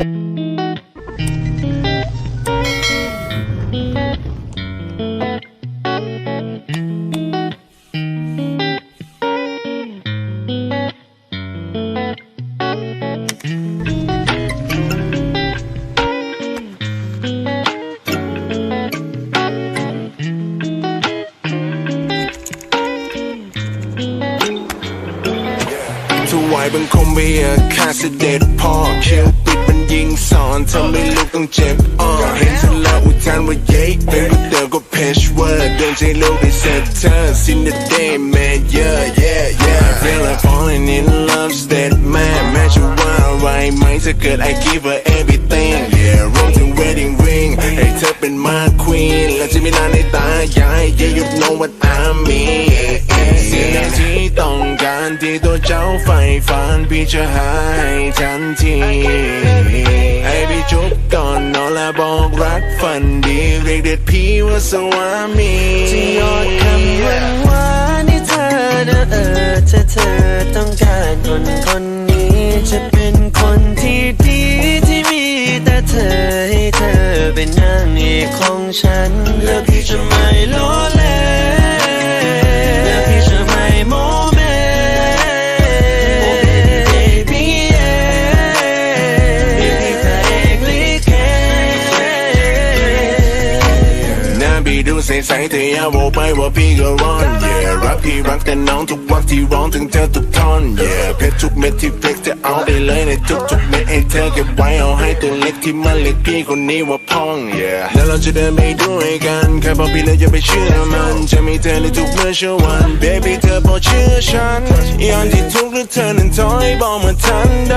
ถวายบังคมไปอาข้าเสด็จพ่อเคียว ต้องเจ็บอ่อเห็นฉันล้วอุทานว่าเย้เป็นลูกเดิมก็เพชเวอร์เดินใจโลกให้เสร็จเธอ Sin the day man yeah yeah yeah I feel like falling in love state man แม้จะว่าอะไรไหมถ้าเกิด I give her everything yeah รวมถึง wedding ring ให้เธอเป็น my queen และจะมีนานในตายาย yeah you know what I mean สิ่งที่ต้องการที่ตัวเจ้าใฝ่ฝันพี่จะให้ทันที กเด็ดพี่ว่าสวามีที่ยอดคำหวานหวานให้เธอนะเออถ้าเธอต้องการคนคนนี้จะเป็นคนที่ดีที่มีแต่เธอให้เธอเป็นนางเอกของฉันแล้วพี่จะไม่ล้อ ใสๆแต่อย่าบอกไปว่าพี่ก็ร้อน yeah รักพี่รักแต่น้องทุกวันที่ร้องถึงเธอทุกท่อน yeah เพชรทุกเม็ดที่เพชรจะเอาไปเลยในทุกๆเม็ดให้เธอเก็บไว้เอาให้ตัวเล็กที่มันเล็กพี่คนนี้ว่าพ่อง yeah แล้วเราจะเดินไปด้วยกันแค่บอกพี่แล้วอย่าไปเชื่อมันจะมีเธอในทุกเมื่อเช้าวัน baby เธอบอกเชื่อฉันยามที่ทุกข์หรือเธอนั้นถอยบอกมาทันใด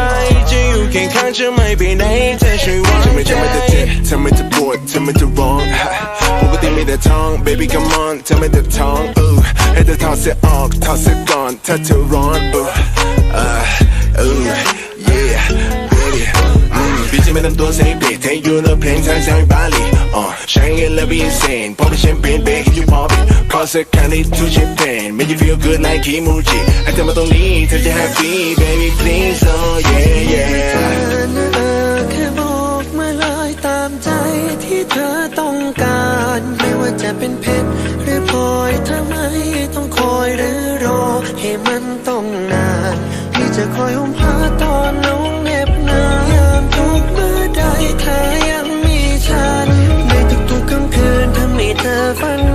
จะไม่ไปไหนเธอช่วยวางใจทำไมจะเจ็บทำไมจะปวดทำไมจะร้องปกติมีแต่ท้อง baby come on ทำไมจะท้องเออให้เธอถอดเสื้อออกถอดเสื้อก่อนถ้าเธอร้อนเออเออเออ yeah baby อืมพี่จะไม่ทำตัวเซฟเด็กเทยูโนเพลงทางสายบาลีอ๋อใช้เงินแล้ว be insane พอเป็นแชมเปญเบรกให้ยูพอบิขอสักครั้งที่ทูแชมเปญ make you feel good like คิมูจิไอ้เธอมาตรงนี้เธอจะ happy baby please oh yeah yeah เป็นเพชรหรือพลอยทำไมต้องคอยหรือรอ ให้มันต้องนานพี่จะคอยอุ้มพาตอนน้องเหน็บหนาวยามทุกเมื่อใดเธอยังมีฉัน ในทุกๆกลางคืนทำให้เธอฝัน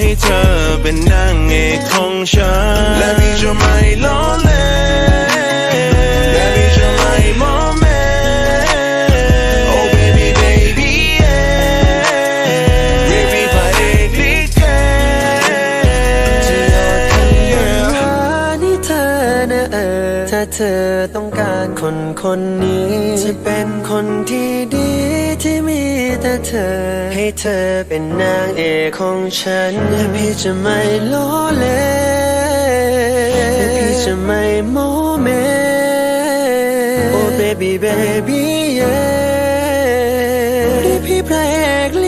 ให้เธอเป็นนางเอกของฉัน และพี่จะไม่ล้อเล่นและพี่จะไม่โมเม Oh baby baby yeah baby พระเอกลิเกนี่เธอนะเออถ้าเธอต้องการคนคนนี้ จะเป็นคนที่ดีที่มี แต่เธอ ให้เธอเป็นนางเอกของฉันและพี่จะไม่ล้อเล่นและพี่จะไม่โมเม Oh baby baby yeah นี่พี่พระเอกลิ